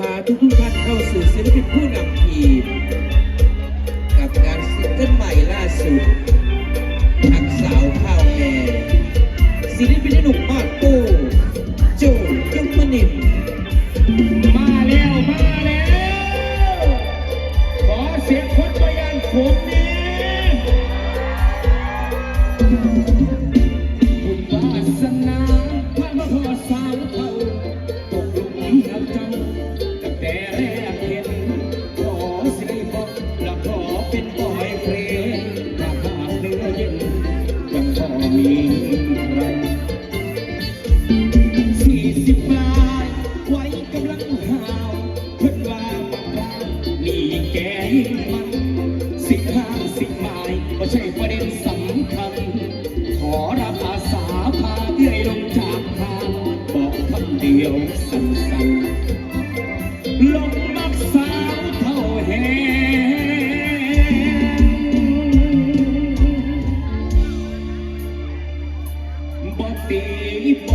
พาทุกทุกท่านเข้าสู่ศิลปินผู้นำทีม กับงานซิงเกิลใหม่ล่าสุดทักสาวข้าวแม่ศิลปินหนุ่มมากโก้โจยุ้งมนินมาแล้ว มาแล้ว ขอเสียงคนปรยันผมนี้ 别遗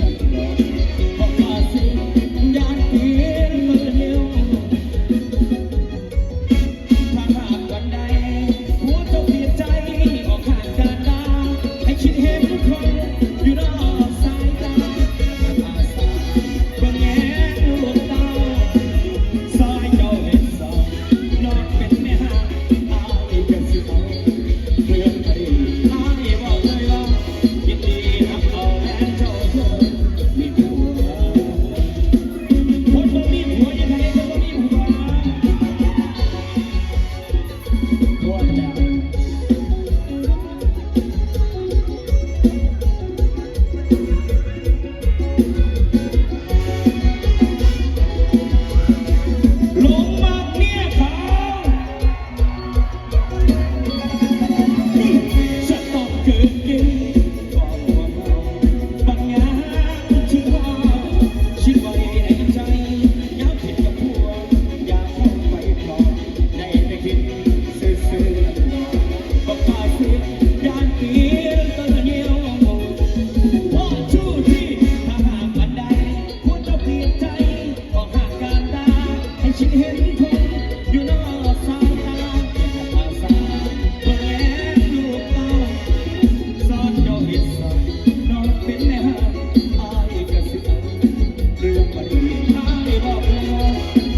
Thank you. ดื่มมาดีท้าบอก